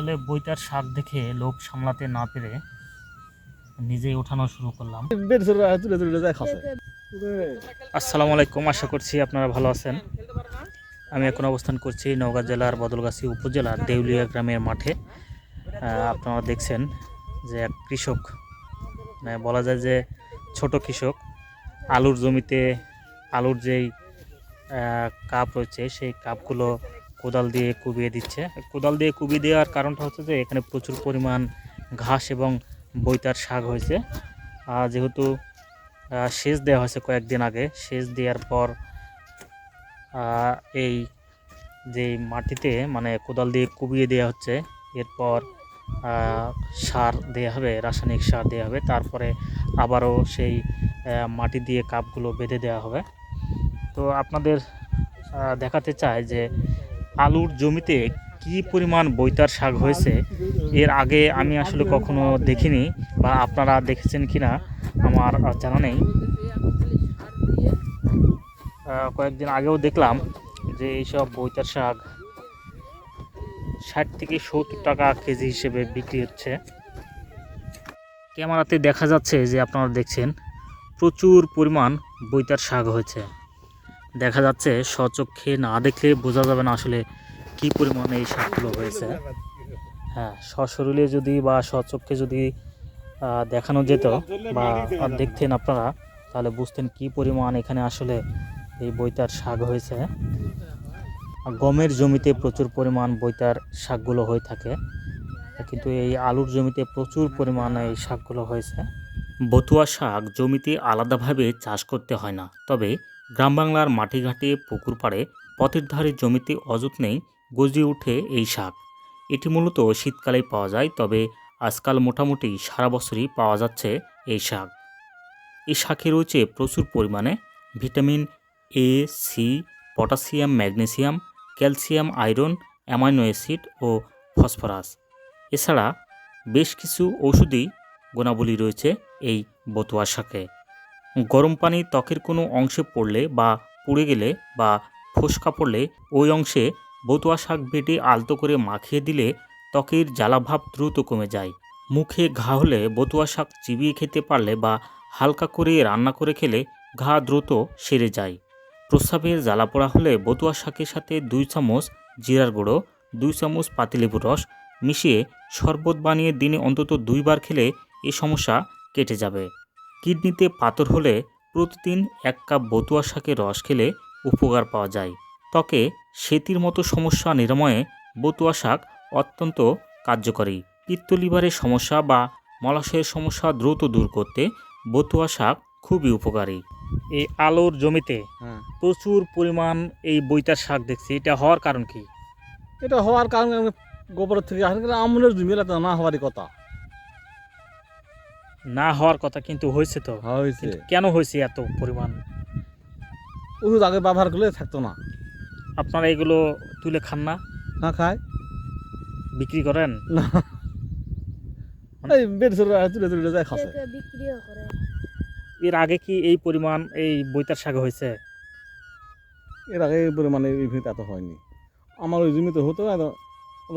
আসলে বইটার স্বাদ দেখে লোভ সামলাতে না পেরে নিজেই ওঠানো শুরু করলাম। আসসালামু আলাইকুম, আশা করছি আপনারা ভালো আছেন। আমি এখন অবস্থান করছি নওগাঁ জেলার বদলগাছি উপজেলার দেউলিয়া গ্রামের মাঠে। আপনারা দেখছেন যে এক কৃষক মানে বলা যায় যে ছোট কৃষক, আলুর জমিতে আলুর যেই কাপ রয়েছে, সেই কাপগুলো কোদাল দিয়ে কুবিয়ে দিচ্ছে। কোদাল দিয়ে কুবিয়ে দেওয়ার কারণটা হচ্ছে যে, এখানে প্রচুর পরিমাণ ঘাস এবং বৈতার শাক হয়েছে। আর যেহেতু সেচ দেওয়া হয়েছে কয়েকদিন আগে, সেচ দেওয়ার পর এই যে মাটিতে মানে কোদাল দিয়ে কুবিয়ে দেওয়া হচ্ছে, এরপর সার দেওয়া হবে, রাসায়নিক সার দেওয়া হবে, তারপরে আবারও সেই মাটি দিয়ে কাপগুলো বেঁধে দেওয়া হবে। তো আপনাদের দেখাতে চাই যে আলুর জমিতে কি পরিমাণ বৈতার শাক হয়েছে এর আগে আমি আসলে কখনো দেখিনি বা আপনারা দেখেছেন কিনা আমার আহ, জানা নেই। কয়েকদিন আগেও দেখলাম যে এইসব বৈতার শাক ষাট থেকে সত্তর টাকা কেজি হিসেবে বিক্রি হচ্ছে। ক্যামেরাতে দেখা যাচ্ছে যে আপনারা দেখছেন প্রচুর পরিমাণ বৈতার শাক হয়েছে। দেখা যাচ্ছে স্বচক্ষে না দেখলে বোঝা যাবে না আসলে কি পরিমাণে এই শাকগুলো হয়েছে। হ্যাঁ সশরীরে যদি বা স্বচক্ষে যদি দেখানো যেত বা দেখতেন আপনারা, তাহলে বুঝতেন কি পরিমাণ এখানে আসলে এই বইতার শাক হয়েছে। গমের জমিতে প্রচুর পরিমাণ বৈতার শাকগুলো হয়ে থাকে, কিন্তু এই আলুর জমিতে প্রচুর পরিমাণে এই শাকগুলো হয়েছে। বতুয়া শাক জমিতে আলাদাভাবে চাষ করতে হয় না, তবে গ্রাম বাংলার মাটিঘাটে পুকুর পাড়ে পথের ধারে জমিতে অযত্নেই গজিয়ে ওঠে এই শাক। এটি মূলত শীতকালেই পাওয়া যায়, তবে আজকাল মোটামুটি সারা বছরই পাওয়া যাচ্ছে এই শাক। এই শাকে রয়েছে প্রচুর পরিমাণে vitamin A, C, potassium, magnesium, calcium, iron, amino acid O phosphorus. এছাড়া বেশ কিছু ঔষধি গুণাবলী রয়েছে এই বতুয়া শাকে। গরম পানি ত্বকের কোনো অংশে পড়লে বা পুড়ে গেলে বা ফোসকা পড়লে ওই অংশে বতুয়া শাক বেটে আলতো করে মাখিয়ে দিলে ত্বকের জ্বালাভাব দ্রুত কমে যায়। মুখে ঘা হলে বতুয়া শাক চিবিয়ে খেতে পারলে বা হালকা করে রান্না করে খেলে ঘা দ্রুত সেরে যায়। প্রস্রাবের জ্বালা পোড়া হলে বতুয়া শাকের সাথে দুই চামচ জিরার গুঁড়ো, দুই চামচ পাতিলেবুর রস মিশিয়ে শরবত বানিয়ে দিনে অন্তত দুইবার খেলে এ সমস্যা কেটে যাবে। কিডনিতে পাথর হলে প্রতিদিন এক কাপ বতুয়া শাকের রস খেলে উপকার পাওয়া যায়। ত্বকে সেতির মতো সমস্যা নিরাময়ে বতুয়া শাক অত্যন্ত কার্যকরী। পিত্তলিভারের সমস্যা বা মলাশয়ের সমস্যা দ্রুত দূর করতে বতুয়া শাক খুবই উপকারী। এই আলোর জমিতে হ্যাঁ। প্রচুর পরিমাণ এই বৈতার শাক দেখছি। এটা হওয়ার কারণ কি? এটা হওয়ার কারণে আমি গোবরের থেকে আসলে গেলে জমি না হওয়ারই কথা। না হওয়ার কথা কিন্তু হয়েছে তো। হয়েছে। কেন হয়েছে এত পরিমাণ? ওষুধ আগে ব্যবহার করলে থাকতো না। আপনারা এগুলো তুলে খান না? না খায় বিক্রি করেন? না। এই বেড তুলে তুলে যায় এর আগে কি এই পরিমাণ এই বৈতার শাক হয়েছে? এর আগে এই পরিমাণে এই ভিত এত হয়নি। আমার ওই জমিতে হতো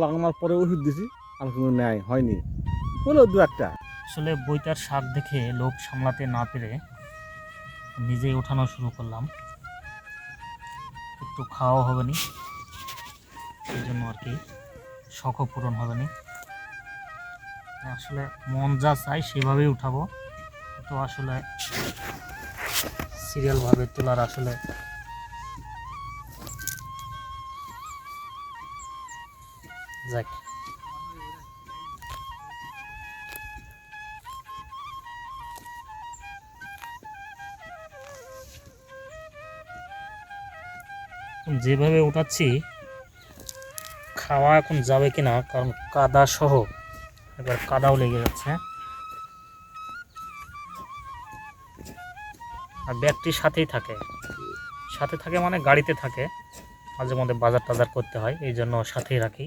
লাগানোর পরে ওষুধ দিছি আর কোনো নেয় হয়নি। হলো দু একটা। আসলে বৈতার স্বাদ দেখে লোভ সামলাতে না পেরে নিজেই ওঠানো শুরু করলাম। একটু খাওয়াও হবে নি, সেই জন্য আর কি শখও পূরণ হবে নি। আসলে মন যা চাই সেভাবেই উঠাবো। তো আসলে সিরিয়ালভাবে তোলার আসলে যাক। যেভাবে উঠাচ্ছি, খাওয়া এখন যাবে কি না কারণ কাদা সহ এবার কাদাও লেগে যাচ্ছে। আর ব্যাগটি সাথেই থাকে। সাথে থাকে মানে গাড়িতে থাকে। মাঝে মধ্যে বাজার টাজার করতে হয়, এই জন্য সাথেই রাখি।